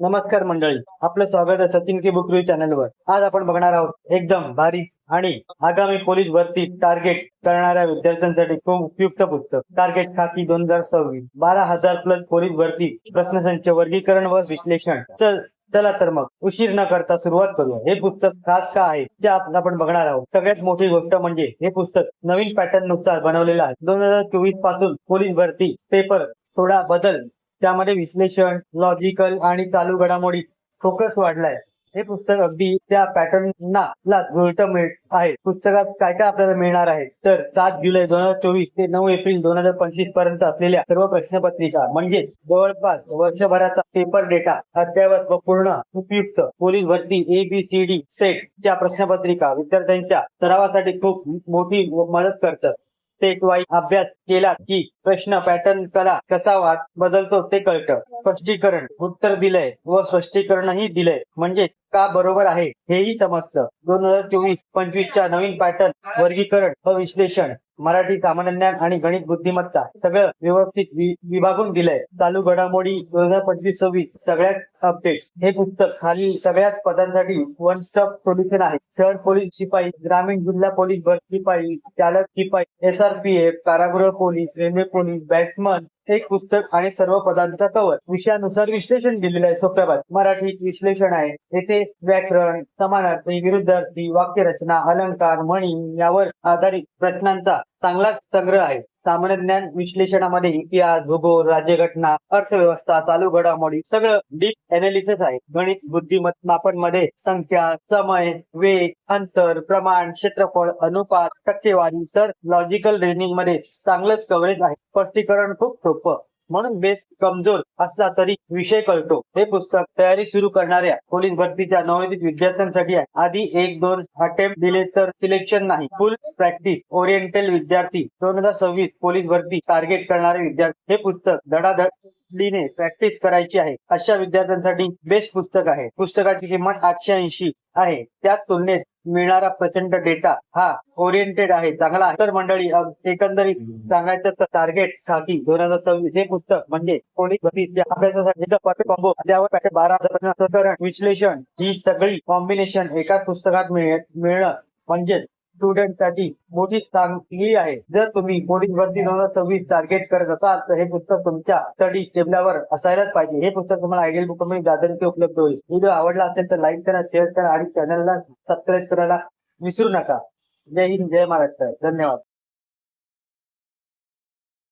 नमस्कार मंडळी. आपलं स्वागत आहे सचिन की बुक चॅनलवर आज आपण बघणार आहोत एकदम भारी आणि आगामी पोलीस भरती टार्गेट करणाऱ्या विद्यार्थ्यांसाठी खूप उपयुक्त पुस्तक. टार्गेट खाकी दोन हजार सव्वीस. बारा हजार प्लस पोलीस भरती प्रश्नसंच वर्गीकरण व विश्लेषण. चल चला तर मग उशीर न करता सुरुवात करूया. हे पुस्तक खास का आहे ते आपण बघणार आहोत. सगळ्यात मोठी गोष्ट म्हणजे हे पुस्तक नवीन पॅटर्ननुसार बनवलेलं आहे. दोन हजार चोवीसपासून पोलीस भरती पेपर थोडा बदल त्यामध्ये विश्लेषण लॉजिकल आणि चालू घडामोडी फोकस वाढलाय. हे पुस्तक अगदी त्या पॅटर्नला जुळत मिळत आहे. पुस्तकात काय काय आपल्याला मिळणार आहे? तर सात जुलै दोन हजार चोवीस ते नऊ एप्रिल दोन हजार पंचवीसपर्यंत असलेल्या सर्व प्रश्नपत्रिका म्हणजे जवळपास वर्षभराचा पेपर डेटा अद्यावत व पूर्ण उपयुक्त पोलीस भरती A B C D set च्या प्रश्नपत्रिका विद्यार्थ्यांच्या सरावासाठी खूप मोठी मदत करतात. सेट वाईज अभ्यास केला की प्रश्न पॅटर्न कला कसा वाट बदलतो ते कळतं. स्पष्टीकरण उत्तर दिलंय व स्पष्टीकरणही दिलंय. म्हणजे का बरोबर आहे हेही समजतं. दोन हजार चोवीस पंचवीसच्या नवीन पॅटर्न वर्गीकरण व विश्लेषण मराठी सामान्य ज्ञान आणि गणित बुद्धिमत्ता सगळं व्यवस्थित वि- विभागून दिलंय. चालू घडामोडी दोन हजार पंचवीस सव्वीस सगळ्यात अपडेट हे पुस्तक खाली सगळ्याच पदांसाठी वन स्टॉप सोल्युशन आहे. शहर पोलीस शिपाई ग्रामीण जिल्हा पोलीस भर शिपाई चालक शिपाई एस आर पी एफ कारागृह पोलीस रेल्वे पोलीस बॅट्समन एक पुस्तक आणि सर्व पदांचा कवर विषयानुसार विश्लेषण दिलेलं आहे सोप्या मराठीत विश्लेषण आहे. येथे व्याकरण समानार्थी विरुद्धार्थी वाक्यरचना अलंकार म्हणी यावर आधारित प्रश्नांचा चांगलाच संग्रह आहे. सामान्य ज्ञान विश्लेषणामध्ये इतिहास भूगोल राज्यघटना अर्थव्यवस्था चालू घडामोडी सगळं डीप अनालिसिस आहे. गणित बुद्धिमत्तापणमध्ये संख्या समय वेग अंतर प्रमाण क्षेत्रफळ अनुपात टक्केवारी तर लॉजिकल रिजनिंगमध्ये चांगलंच कव्हरेज आहे. स्पष्टीकरण खूप सोपं. म्हणून बेस कमजोर असला तरी विषय कळतो. हे पुस्तक तयारी सुरू करणाऱ्या पोलीस भरतीच्या नवोदित विद्यार्थ्यांसाठी आहे. आधी एक दोन अटेम्प्ट दिले तर सिलेक्शन नाही. फुल प्रॅक्टिस ओरिएंटल विद्यार्थी दोन हजार सव्वीस पोलीस भरती टार्गेट करणारे विद्यार्थी. हे पुस्तक धडाधडीने प्रॅक्टिस करायची आहे. अशा विद्यार्थ्यांसाठी बेस्ट पुस्तक आहे. पुस्तकाची किंमत आठशे ऐंशी आहे. त्याच तुलनेत मिळणारा प्रचंड डेटा हा ओरिएंटेड आहे चांगला आहे. तर मंडळी एकंदरीत सांगायचं तर टार्गेट खाकी दोन हजार सव्वीस हे पुस्तक म्हणजे भरतीच्या अभ्यासासाठी कॉम्बो त्यावर बारा हजार विश्लेषण ही सगळी कॉम्बिनेशन एकाच पुस्तकात मिळ- मिळणं म्हणजे स्टुडंटसाठी मोठी चांगली आहे. जर तुम्ही पोलीस भरती दोन हजार सव्वीस टार्गेट करत असाल तर हे पुस्तक तुमच्या स्टडी टेबलावर असायलाच पाहिजे. हे पुस्तक तुम्हाला आयडियल बुक कंपनी दादर उपलब्ध होईल. व्हिडिओ आवडला असेल तर लाईक करा शेअर करा आणि चॅनलला सबस्क्राईब करायला विसरू नका. जय हिंद जय महाराष्ट्र. धन्यवाद.